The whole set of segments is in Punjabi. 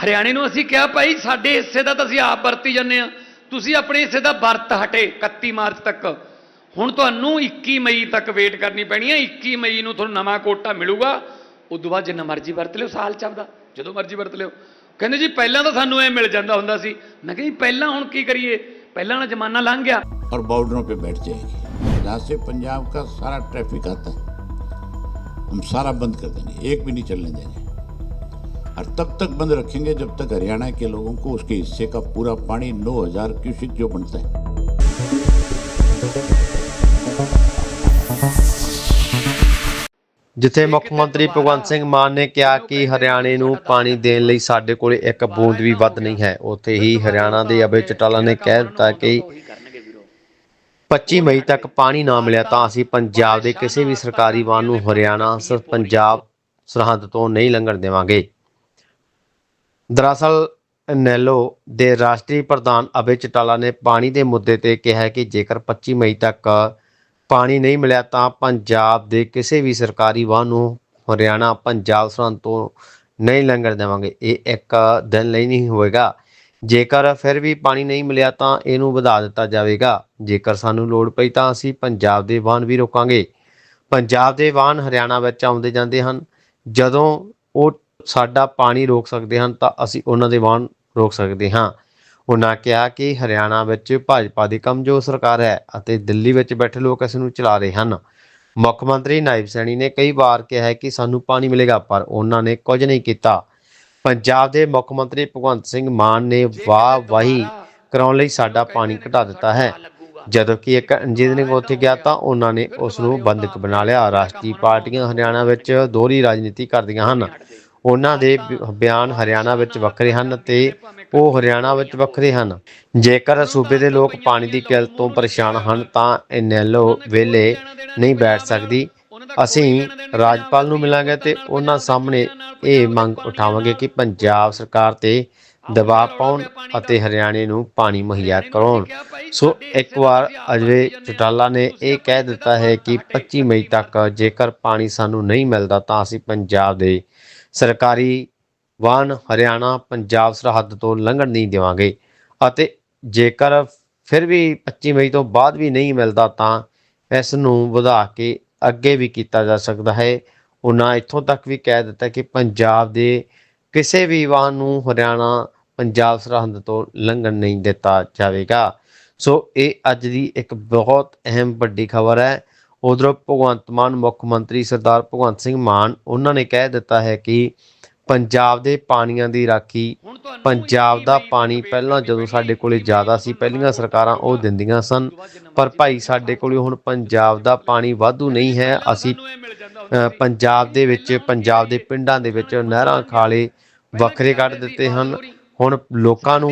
ਹਰਿਆਣੇ ਨੂੰ ਅਸੀਂ ਕਿਹਾ ਭਾਈ ਸਾਡੇ ਹਿੱਸੇ ਦਾ ਤਾਂ ਅਸੀਂ ਆਪ ਵਰਤੀ ਜੰਨੇ ਆ ਤੁਸੀਂ ਆਪਣੇ ਹਿੱਸੇ ਦਾ ਵਰਤ ਹਟੇ 31 ਮਾਰਚ ਤੱਕ ਹੁਣ ਤੁਹਾਨੂੰ 21 ਮਈ ਤੱਕ ਵੇਟ ਕਰਨੀ ਪੈਣੀ ਹੈ 21 ਮਈ ਨੂੰ ਤੁਹਾਨੂੰ ਨਵਾਂ ਕੋਟਾ ਮਿਲੂਗਾ ਉਦੋਂ ਬਾਅਦ ਜਿੰਨਾ ਮਰਜ਼ੀ ਵਰਤ ਲਿਓ ਸਾਲ ਚੱਲਦਾ ਜਦੋਂ ਮਰਜ਼ੀ ਵਰਤ ਲਿਓ ਕਹਿੰਦੇ ਜੀ ਪਹਿਲਾਂ ਤਾਂ ਸਾਨੂੰ ਐ ਮਿਲ ਜਾਂਦਾ ਹੁੰਦਾ ਸੀ ਮੈਂ ਕਿਹਾ ਜੀ ਪਹਿਲਾਂ ਹੁਣ ਕੀ ਕਰੀਏ ਪਹਿਲਾਂ ਵਾਲਾ ਜ਼ਮਾਨਾ ਲੰਘ ਗਿਆ और बॉर्डरों पे बैठ जाएगी जहाँ से पंजाब का सारा ट्रैफिक आता है हम सारा बंद कर देंगे एक भी नहीं चलने देंगे और तब तक बंद रखेंगे जब तक हरियाणा के लोगों को उसके हिस्से का पूरा पानी 9000 क्यूसिक जो बनता है ਜਿੱਥੇ ਮੁੱਖ ਮੰਤਰੀ ਭਗਵੰਤ ਸਿੰਘ ਮਾਨ ਨੇ ਕਿਹਾ ਕਿ ਹਰਿਆਣੇ ਨੂੰ ਪਾਣੀ ਦੇਣ ਲਈ ਸਾਡੇ ਕੋਲ ਇੱਕ ਬੂੰਦ ਵੀ ਵੱਧ ਨਹੀਂ ਹੈ ਉੱਥੇ ਹੀ ਹਰਿਆਣਾ ਦੇ ਅਬੇ ਚਟਾਲਾ ਨੇ ਕਹਿ ਦਿੱਤਾ ਕਿ 25 ਮਈ ਤੱਕ ਪਾਣੀ ਨਾ ਮਿਲਿਆ ਤਾਂ ਅਸੀਂ ਪੰਜਾਬ ਦੇ ਕਿਸੇ ਵੀ ਸਰਕਾਰੀ ਵਾਹਨ ਨੂੰ ਹਰਿਆਣਾ ਸ ਪੰਜਾਬ ਸਰਹੱਦ ਤੋਂ ਨਹੀਂ ਲੰਘਣ ਦੇਵਾਂਗੇ ਦਰਅਸਲ, ਨੈਲੋ ਦੇ ਰਾਸ਼ਟਰੀ ਪ੍ਰਧਾਨ ਅਬੇ ਚਟਾਲਾ ਨੇ ਪਾਣੀ ਦੇ ਮੁੱਦੇ ਤੇ ਕਿਹਾ ਕਿ ਜੇਕਰ 25 ਮਈ ਤੱਕ ਪਾਣੀ ਨਹੀਂ ਮਿਲਿਆ ਤਾਂ ਪੰਜਾਬ ਦੇ ਕਿਸੇ ਵੀ ਸਰਕਾਰੀ ਵਾਹਨ ਨੂੰ ਹਰਿਆਣਾ, ਪੰਜਾਬ ਸਰਹੰਦ ਤੋਂ ਨਹੀਂ ਲੰਘਣ ਦੇਵਾਂਗੇ। ਇਹ ਇੱਕ ਦਿਨ ਲਈ ਨਹੀਂ ਹੋਵੇਗਾ। ਜੇਕਰ ਫਿਰ ਵੀ ਪਾਣੀ ਨਹੀਂ ਮਿਲਿਆ ਤਾਂ ਇਹਨੂੰ ਵਧਾ ਦਿੱਤਾ ਜਾਵੇਗਾ। ਜੇਕਰ ਸਾਨੂੰ ਲੋੜ ਪਈ ਤਾਂ ਅਸੀਂ ਪੰਜਾਬ ਦੇ ਵਾਹਨ ਵੀ ਰੋਕਾਂਗੇ। ਪੰਜਾਬ ਦੇ ਵਾਹਨ ਹਰਿਆਣਾ ਵਿੱਚ ਆਉਂਦੇ ਜਾਂਦੇ ਹਨ। ਜਦੋਂ ਉਹ ਸਾਡਾ ਪਾਣੀ ਰੋਕ ਸਕਦੇ ਹਨ ਤਾਂ ਅਸੀਂ ਉਹਨਾਂ ਦੇ ਵਾਹਨ ਰੋਕ ਸਕਦੇ ਹਾਂ। ਉਹਨਾਂ ਕਿਹਾ ਕਿ ਹਰਿਆਣਾ ਵਿੱਚ ਭਾਜਪਾ ਦੀ ਕਮਜ਼ੋਰ ਸਰਕਾਰ ਹੈ ਅਤੇ ਦਿੱਲੀ ਵਿੱਚ ਬੈਠੇ ਲੋਕ ਇਸ ਨੂੰ ਚਲਾ ਰਹੇ ਹਨ। ਮੁੱਖ ਮੰਤਰੀ ਨਾਇਬ ਸੈਣੀ ਨੇ ਕਈ ਵਾਰ ਕਿਹਾ ਹੈ ਕਿ ਸਾਨੂੰ ਪਾਣੀ ਮਿਲੇਗਾ ਪਰ ਉਹਨਾਂ ਨੇ ਕੁਝ ਨਹੀਂ ਕੀਤਾ। ਪੰਜਾਬ ਦੇ ਮੁੱਖ ਮੰਤਰੀ ਭਗਵੰਤ ਸਿੰਘ ਮਾਨ ਨੇ ਵਾਹ ਵਾਹੀ ਕਰਾਉਣ ਲਈ ਸਾਡਾ ਪਾਣੀ ਘਟਾ ਦਿੱਤਾ ਹੈ। ਜਦੋਂ ਕਿ ਇੱਕ ਇੰਜੀਨੀਅਰਿੰਗ ਉੱਥੇ ਗਿਆ ਤਾਂ ਉਹਨਾਂ ਨੇ ਉਸ ਨੂੰ ਬੰਦਕ ਬਣਾ ਲਿਆ। ਰਾਸ਼ਟਰੀ ਪਾਰਟੀਆਂ ਹਰਿਆਣਾ ਵਿੱਚ ਦੋਹਰੀ ਰਾਜਨੀਤੀ ਕਰਦੀਆਂ ਹਨ। ਉਹਨਾਂ ਦੇ ਬਿਆਨ ਹਰਿਆਣਾ ਵਿੱਚ ਵੱਖਰੇ ਹਨ ਤੇ ਉਹ ਹਰਿਆਣਾ ਵਿੱਚ ਵੱਖਰੇ ਹਨ। ਜੇਕਰ ਸੂਬੇ ਦੇ ਲੋਕ ਪਾਣੀ ਦੀ ਕਿੱਲਤ ਤੋਂ ਪਰੇਸ਼ਾਨ ਹਨ ਤਾਂ ਇਨੈਲੋ ਵੇਲੇ ਨਹੀਂ ਬੈਠ ਸਕਦੀ। ਅਸੀਂ ਰਾਜਪਾਲ ਨੂੰ ਮਿਲਾਂਗੇ ਤੇ ਉਹਨਾਂ ਸਾਹਮਣੇ ਇਹ ਮੰਗ ਉਠਾਵਾਂਗੇ ਕਿ ਪੰਜਾਬ ਸਰਕਾਰ ਤੇ ਦਬਾਅ ਪਾਉਣ ਅਤੇ ਹਰਿਆਣੇ ਨੂੰ ਪਾਣੀ ਮੁਹੱਈਆ ਕਰਾਉਣ। ਸੋ ਇੱਕ ਵਾਰ ਅਜੇ ਚਟਾਲਾ ਨੇ ਇਹ ਕਹਿ ਦਿੱਤਾ ਹੈ ਕਿ 25 ਮਈ ਤੱਕ ਜੇਕਰ ਪਾਣੀ ਸਾਨੂੰ ਨਹੀਂ ਮਿਲਦਾ ਤਾਂ ਅਸੀਂ ਪੰਜਾਬ ਦੇ ਸਰਕਾਰੀ ਵਾਹਨ ਹਰਿਆਣਾ ਪੰਜਾਬ ਸਰਹੱਦ ਤੋਂ ਲੰਘਣ ਨਹੀਂ ਦੇਵਾਂਗੇ ਅਤੇ ਜੇਕਰ ਫਿਰ ਵੀ 25 ਮਈ ਤੋਂ ਬਾਅਦ ਵੀ ਨਹੀਂ ਮਿਲਦਾ ਤਾਂ ਇਸ ਨੂੰ ਵਧਾ ਕੇ ਅੱਗੇ ਵੀ ਕੀਤਾ ਜਾ ਸਕਦਾ ਹੈ। ਉਹਨਾਂ ਇੱਥੋਂ ਤੱਕ ਵੀ ਕਹਿ ਦਿੱਤਾ ਕਿ ਪੰਜਾਬ ਦੇ ਕਿਸੇ ਵੀ ਵਾਹਨ ਨੂੰ ਹਰਿਆਣਾ ਪੰਜਾਬ ਸਰਹੱਦ ਤੋਂ ਲੰਘਣ ਨਹੀਂ ਦਿੱਤਾ ਜਾਵੇਗਾ। ਸੋ ਇਹ ਅੱਜ ਦੀ ਇੱਕ ਬਹੁਤ ਅਹਿਮ ਵੱਡੀ ਖਬਰ ਹੈ। ਉਧਰੋਂ ਭਗਵੰਤ ਮਾਨ ਮੁੱਖ ਮੰਤਰੀ ਸਰਦਾਰ ਭਗਵੰਤ ਸਿੰਘ ਮਾਨ ਉਹਨਾਂ ਨੇ ਕਹਿ ਦਿੱਤਾ ਹੈ ਕਿ ਪੰਜਾਬ ਦੇ ਪਾਣੀਆਂ ਦੀ ਰਾਖੀ ਪੰਜਾਬ ਦਾ ਪਾਣੀ ਪਹਿਲਾਂ ਜਦੋਂ ਸਾਡੇ ਕੋਲੇ ਜ਼ਿਆਦਾ ਸੀ ਪਹਿਲੀਆਂ ਸਰਕਾਰਾਂ ਉਹ ਦਿੰਦੀਆਂ ਸਨ ਪਰ ਭਾਈ ਸਾਡੇ ਕੋਲੇ ਹੁਣ ਪੰਜਾਬ ਦਾ ਪਾਣੀ ਵਾਧੂ ਨਹੀਂ ਹੈ। ਅਸੀਂ ਪੰਜਾਬ ਦੇ ਵਿੱਚ ਪੰਜਾਬ ਦੇ ਪਿੰਡਾਂ ਦੇ ਵਿੱਚ ਨਹਿਰਾਂ ਖਾਲੇ ਵੱਖਰੇ ਕੱਢ ਦਿੱਤੇ ਹਨ। ਹੁਣ ਲੋਕਾਂ ਨੂੰ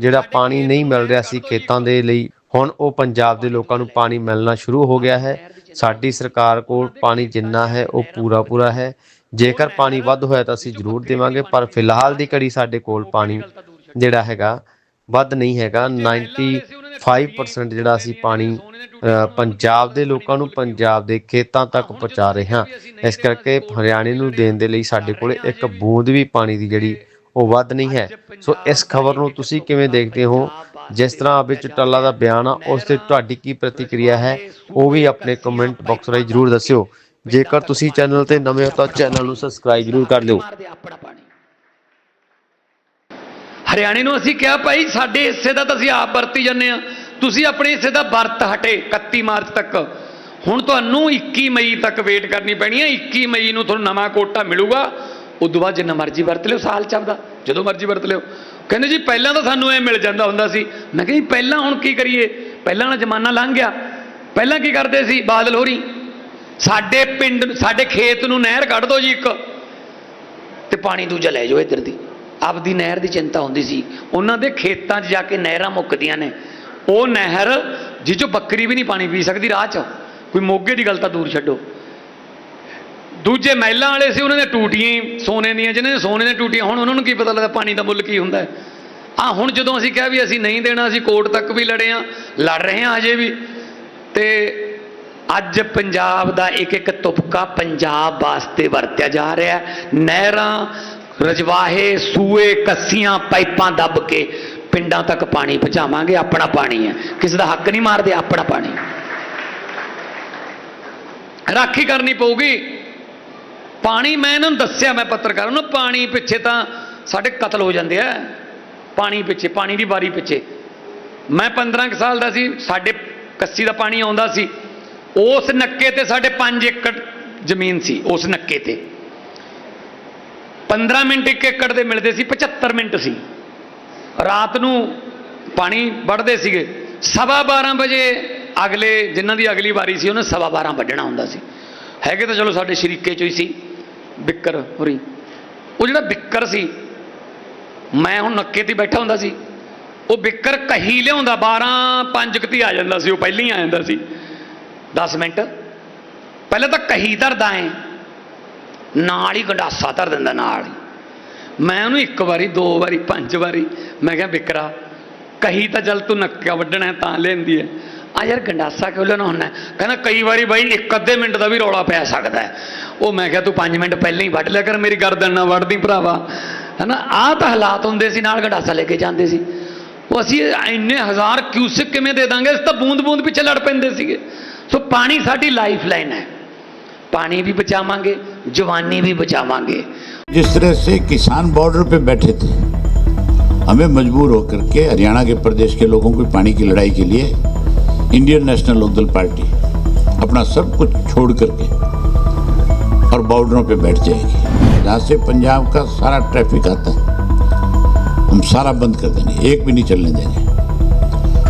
ਜਿਹੜਾ ਪਾਣੀ ਨਹੀਂ ਮਿਲ ਰਿਹਾ ਸੀ ਖੇਤਾਂ ਦੇ ਲਈ ਹੁਣ ਉਹ ਪੰਜਾਬ ਦੇ ਲੋਕਾਂ ਨੂੰ ਪਾਣੀ ਮਿਲਣਾ ਸ਼ੁਰੂ ਹੋ ਗਿਆ ਹੈ। ਸਾਡੀ ਸਰਕਾਰ ਕੋਲ ਪਾਣੀ ਜਿੰਨਾ ਹੈ, ਉਹ ਪੂਰਾ ਪੂਰਾ ਹੈ। ਜੇਕਰ ਪਾਣੀ ਵੱਧ ਹੋਇਆ ਤਾਂ ਅਸੀਂ ਜ਼ਰੂਰ ਦੇਵਾਂਗੇ, ਪਰ ਫਿਲਹਾਲ ਦੀ ਘੜੀ ਸਾਡੇ ਕੋਲ ਪਾਣੀ ਜਿਹੜਾ ਹੈਗਾ, ਵੱਧ ਨਹੀਂ ਹੈਗਾ। 95% ਜਿਹੜਾ ਅਸੀਂ ਪਾਣੀ ਪੰਜਾਬ ਦੇ ਲੋਕਾਂ ਨੂੰ ਪੰਜਾਬ ਦੇ ਖੇਤਾਂ ਤੱਕ ਪਹੁੰਚਾ ਰਹੇ ਹਾਂ। ਇਸ ਕਰਕੇ ਹਰਿਆਣੇ ਨੂੰ ਦੇਣ ਦੇ ਲਈ ਸਾਡੇ ਕੋਲ ਇੱਕ ਬੂੰਦ ਵੀ ਪਾਣੀ ਦੀ ਜਿਹੜੀ ਉਹ ਵੱਧ ਨਹੀਂ ਹੈ। ਸੋ ਇਸ ਖਬਰ ਨੂੰ ਤੁਸੀਂ ਕਿਵੇਂ ਦੇਖਦੇ ਹੋ? ਜਿਸ ਤਰ੍ਹਾਂ ਅਬੇ ਚਟਾਲਾ ਦਾ ਬਿਆਨ ਆ, ਉਸ ਤੇ ਤੁਹਾਡੀ ਕੀ ਪ੍ਰਤੀਕਿਰਿਆ ਹੈ? ਉਹ ਵੀ ਆਪਣੇ ਕਮੈਂਟ ਬਾਕਸ ਰਾਹੀਂ ਜਰੂਰ ਦੱਸਿਓ। ਜੇਕਰ ਤੁਸੀਂ ਚੈਨਲ ਤੇ ਨਵੇਂ ਹੋ ਤਾਂ ਚੈਨਲ ਨੂੰ ਸਬਸਕ੍ਰਾਈਬ ਜਰੂਰ ਕਰ ਲਿਓ ਹਰਿਆਣੇ ਨੂੰ ਅਸੀਂ ਕਿਹਾ, ਭਾਈ, ਸਾਡੇ ਹਿੱਸੇ ਦਾ ਤਾਂ ਅਸੀਂ ਆਪ ਵਰਤੀ ਜੰਨੇ ਆ ਤੁਸੀਂ ਆਪਣੇ ਹਿੱਸੇ ਦਾ ਵਰਤ ਹਟੇ 31 ਮਾਰਚ ਤੱਕ। ਹੁਣ ਤੁਹਾਨੂੰ 21 ਮਈ ਤੱਕ ਵੇਟ ਕਰਨੀ ਪੈਣੀ ਹੈ। 21 ਮਈ ਨੂੰ ਤੁਹਾਨੂੰ ਨਵਾਂ ਕੋਟਾ ਮਿਲੂਗਾ। ਉਦੋਂ ਬਾਅਦ ਜਿੰਨਾ ਮਰਜ਼ੀ ਵਰਤ ਲਿਓ, ਸਾਲ ਚੱਲਦਾ ਜਦੋਂ ਮਰਜ਼ੀ ਵਰਤ ਲਿਓ। ਕਹਿੰਦੇ ਜੀ, ਪਹਿਲਾਂ ਤਾਂ ਸਾਨੂੰ ਐ ਮਿਲ ਜਾਂਦਾ ਹੁੰਦਾ ਸੀ। ਮੈਂ ਕਿਹਾ ਜੀ, ਪਹਿਲਾਂ ਹੁਣ ਕੀ ਕਰੀਏ? ਪਹਿਲਾਂ ਵਾਲਾ ਜ਼ਮਾਨਾ ਲੰਘ ਗਿਆ। ਪਹਿਲਾਂ ਕੀ ਕਰਦੇ ਸੀ? ਬਾਦਲ ਹੋਰੀ, ਸਾਡੇ ਪਿੰਡ ਸਾਡੇ ਖੇਤ ਨੂੰ ਨਹਿਰ ਕੱਢ ਦਿਓ ਜੀ ਇੱਕ। ਤੇ ਪਾਣੀ ਦੂਜਾ ਲੈ ਜਾਓ ਇੱਧਰ ਦੀ। ਆਪਦੀ ਨਹਿਰ ਦੀ ਚਿੰਤਾ ਹੁੰਦੀ ਸੀ। ਉਹਨਾਂ ਦੇ ਖੇਤਾਂ 'ਚ ਜਾ ਕੇ ਨਹਿਰਾਂ ਮੁੱਕਦੀਆਂ ਨੇ। ਉਹ ਨਹਿਰ, ਜਿਹ 'ਚੋਂ ਬੱਕਰੀ ਵੀ ਨਹੀਂ ਪਾਣੀ ਪੀ ਸਕਦੀ ਰਾਹ 'ਚ। ਕੋਈ ਮੋਗੇ ਦੀ ਗੱਲ ਤਾਂ ਦੂਰ ਛੱਡੋ। ਦੂਜੇ ਮਹਿਲਾਂ ਵਾਲੇ ਸੀ, ਉਹਨਾਂ ਦੇ ਟੂਟੀਆਂ ਸੋਨੇ ਦੀਆਂ, ਜਿਹਨਾਂ ਦੇ ਸੋਨੇ ਦੀਆਂ ਟੂਟੀਆਂ ਹੁਣ, ਉਹਨਾਂ ਨੂੰ ਕੀ ਪਤਾ ਲੱਗਦਾ ਪਾਣੀ ਦਾ ਮੁੱਲ ਕੀ ਹੁੰਦਾ ਹੈ। ਆ ਹੁਣ ਜਦੋਂ ਅਸੀਂ ਕਿਹਾ ਵੀ ਅਸੀਂ ਨਹੀਂ ਦੇਣਾ, ਅਸੀਂ ਕੋਰਟ ਤੱਕ ਵੀ ਲੜੇ ਆ ਲੜ ਰਹੇ ਆ ਅਜੇ ਵੀ। ਤੇ ਅੱਜ ਪੰਜਾਬ ਦਾ ਇੱਕ ਇੱਕ ਤੁਪਕਾ ਪੰਜਾਬ ਵਾਸਤੇ ਵਰਤਿਆ ਜਾ ਰਿਹਾ ਨਹਿਰਾਂ, ਰਜਵਾਹੇ, ਸੂਏ, ਕੱਸੀਆਂ, ਪਾਈਪਾਂ ਦੱਬ ਕੇ ਪਿੰਡਾਂ ਤੱਕ ਪਾਣੀ ਪਹੁੰਚਾਵਾਂਗੇ, ਆਪਣਾ ਪਾਣੀ ਹੈ। ਕਿਸੇ ਦਾ ਹੱਕ ਨਹੀਂ ਮਾਰਦੇ, ਆਪਣਾ ਪਾਣੀ। ਰਾਖੀ ਕਰਨੀ ਪਊਗੀ। ਪਾਣੀ ਮੈਂ ਇਹਨਾਂ ਨੂੰ ਦੱਸਿਆ, ਮੈਂ ਪੱਤਰਕਾਰਾਂ ਨੂੰ, ਪਾਣੀ ਪਿੱਛੇ ਤਾਂ ਸਾਡੇ ਕਤਲ ਹੋ ਜਾਂਦੇ ਆ। ਪਾਣੀ ਪਿੱਛੇ, ਪਾਣੀ ਦੀ ਵਾਰੀ ਪਿੱਛੇ। ਮੈਂ 15 ਕੁ ਸਾਲ ਦਾ ਸੀ, ਸਾਡੇ ਕੱਸੀ ਦਾ ਪਾਣੀ ਆਉਂਦਾ ਸੀ। ਉਸ ਨੱਕੇ ਤੇ ਸਾਡੇ 5 ਏਕੜ ਜ਼ਮੀਨ ਸੀ, ਉਸ ਨੱਕੇ ਤੇ। 15 ਮਿੰਟ ਇੱਕ ਏਕੜ ਦੇ ਮਿਲਦੇ ਸੀ 75 ਮਿੰਟ ਸੀ। ਰਾਤ ਨੂੰ ਪਾਣੀ ਵੜਦੇ ਸੀਗੇ। ਸਵਾ 12 ਵਜੇ ਅਗਲੇ, ਜਿਨ੍ਹਾਂ ਦੀ ਅਗਲੀ ਵਾਰੀ ਸੀ, ਉਹਨੇ ਸਵਾ 12 ਵੱਢਣਾ ਹੁੰਦਾ ਸੀ। ਹੈਗੇ ਤਾਂ ਚਲੋ ਸਾਡੇ ਸ਼ਰੀਕੇ ਚੋਂ ਹੀ ਸੀ। ਬਿੱਕਰ ਹੋਰੀ। ਉਹ ਜਿਹੜਾ ਬਿੱਕਰ ਸੀ, ਮੈਂ ਹੁਣ ਨੱਕੇ ਤੇ ਬੈਠਾ ਹੁੰਦਾ ਸੀ, ਉਹ ਬਿੱਕਰ ਕਹੀ ਲਿਆਉਂਦਾ 12 5 ਕਤੀ ਆ ਜਾਂਦਾ ਸੀ, ਉਹ ਪਹਿਲਾਂ ਹੀ ਆ ਜਾਂਦਾ ਸੀ। 10 ਮਿੰਟ। ਪਹਿਲਾਂ ਤਾਂ ਕਹੀ ਧਰਦਾ ਏ ਨਾਲ ਹੀ ਗੰਡਾਸਾ ਧਰ ਦਿੰਦਾ ਨਾਲ ਹੀ। ਮੈਂ ਉਹਨੂੰ ਇੱਕ ਵਾਰੀ, ਦੋ ਵਾਰੀ, ਪੰਜ ਵਾਰੀ, ਮੈਂ ਕਿਹਾ ਬਿਕਰਾ, ਕਹੀ ਤਾਂ ਜਲ ਤੂੰ ਨੱਕਾ ਵੱਢਣਾ ਤਾਂ ਲੈਂਦੀ ਹੈ। ਆ ਯਾਰ ਗੰਡਾਸਾ ਕਿਉਂ ਲੈਣਾ ਹੁੰਦਾ ਹੈ? ਕਹਿੰਦਾ ਕਈ ਵਾਰੀ ਬਾਈ ਇੱਕ ਅੱਧੇ ਮਿੰਟ ਦਾ ਵੀ ਰੌਲਾ ਪੈ ਸਕਦਾ ਹੈ ਉਹ ਮੈਂ ਕਿਹਾ ਤੂੰ 5 ਮਿੰਟ ਪਹਿਲਾਂ ਹੀ ਵੱਢ ਲਿਆ ਕਰ ਮੇਰੀ ਗਰਦਨ ਨਾ ਵੱਢਦੀ ਭਰਾਵਾ ਹਨਾ ਆਹ ਤਾਂ ਹਾਲਾਤ ਹੁੰਦੇ ਸੀ ਨਾਲ ਗੰਡਾਸਾ ਲੈ ਕੇ ਜਾਂਦੇ ਸੀ ਉਹ ਅਸੀਂ ਇੰਨੇ ਹਜ਼ਾਰ ਕਿਊਸਿਕ ਕਿਵੇਂ ਦੇ ਦਾਂਗੇ ਇਸ ਤਾਂ ਬੂੰਦ ਬੂੰਦ ਪਿੱਛੇ ਲੜ ਪੈਂਦੇ ਸੀਗੇ ਸੋ ਪਾਣੀ ਸਾਡੀ ਲਾਈਫ ਲਾਈਨ ਹੈ ਪਾਣੀ ਵੀ ਬਚਾਵਾਂਗੇ ਜਵਾਨੀ ਵੀ ਬਚਾਵਾਂਗੇ जिस तरह से किसान बॉर्डर पे बैठे थे हमें मजबूर होकर के हरियाणा के प्रदेश के लोगों की पानी की लड़ाई के लिए इंडियन नेशनल लोकदल पार्टी अपना सब कुछ छोड़ करके और बॉर्डरों पे बैठ जाएगी। जहाँ से पंजाब का सारा ट्रैफ़िक आता है, हम सारा बंद कर देंगे, एक भी नहीं चलने देंगे।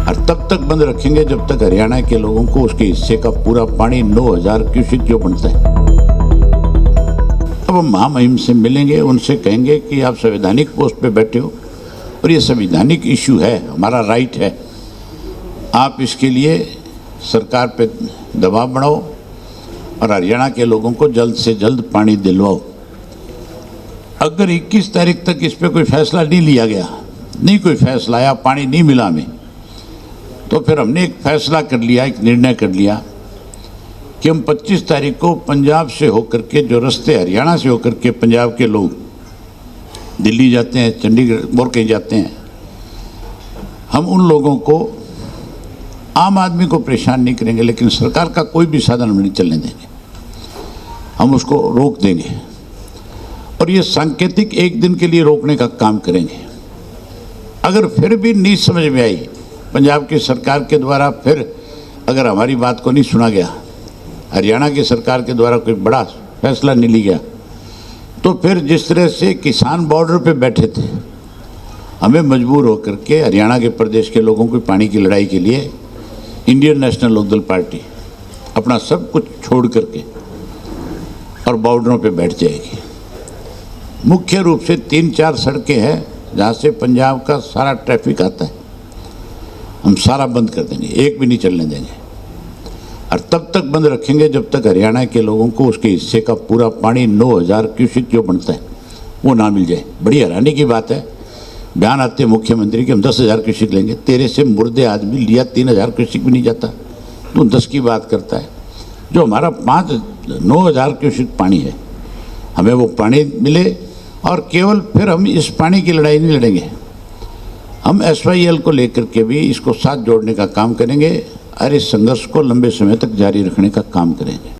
और तब तक बंद रखेंगे जब तक हरियाणा के लोगों को उसके हिस्से का पूरा पानी 9000 क्यूसिक जो बनता है। अब हम महामहिम से मिलेंगे, उनसे कहेंगे कि आप संवैधानिक पोस्ट पे बैठे हो और ये संवैधानिक इशू है, हमारा राइट है। आप इसके लिए सरकार पे दबाव बढ़ाओ और हरियाणा के लोगों को जल्द से जल्द पानी दिलवाओ। अगर 21 तारीख तक इस पे कोई फैसला नहीं लिया गया, नहीं कोई फैसला आया, पानी नहीं मिला हमें तो फिर हमने एक फैसला कर लिया, एक निर्णय कर लिया कि हम 25 तारीख को पंजाब से होकर के, जो रास्ते हरियाणा से होकर के पंजाब के लोग दिल्ली जाते हैं, चंडीगढ़ और कहीं जाते हैं, हम उन लोगों को आम आदमी को परेशान नहीं करेंगे, लेकिन सरकार का कोई भी साधन हम नहीं चलने देंगे। हम उसको रोक देंगे। और ये सांकेतिक एक दिन के लिए रोकने का काम करेंगे। अगर फिर भी नहीं समझ में आई, पंजाब की सरकार के द्वारा फिर अगर हमारी बात को नहीं सुना गया, हरियाणा की सरकार के द्वारा कोई बड़ा फैसला नहीं लिया गया तो फिर जिस तरह से किसान बॉर्डर पे बैठे थे, हमें मजबूर होकर के हरियाणा के प्रदेश के लोगों को पानी की लड़ाई के लिए इंडियन नेशनल लोकदल पार्टी अपना सब कुछ छोड़ करके और बॉर्डरों पे बैठ जाएगी। मुख्य रूप से तीन चार सड़कें हैं जहाँ से पंजाब का सारा ट्रैफ़िक आता है। हम सारा बंद कर देंगे, एक भी नहीं चलने देंगे। और तब तक बंद रखेंगे जब तक हरियाणा के लोगों को उसके हिस्से का पूरा पानी 9000 क्यूसिक जो बनता है वो ना मिल जाए। बड़ी हैरानी की बात है। बयान आते मुख्यमंत्री कि, हम दस हज़ार क्यूसिक लेंगे। तेरे से मुर्दे आदमी लिया तीन हज़ार क्यूसिक भी नहीं जाता। तू दस की बात करता है। जो हमारा पाँच, नौ हज़ार क्यूसिक पानी है, हमें वो पानी मिले और केवल फिर हम इस पानी की लड़ाई नहीं लड़ेंगे। हम एसवाईएल को लेकर के भी इसको साथ जोड़ने का काम करेंगे और इस संघर्ष को लंबे समय तक जारी रखने का काम करेंगे।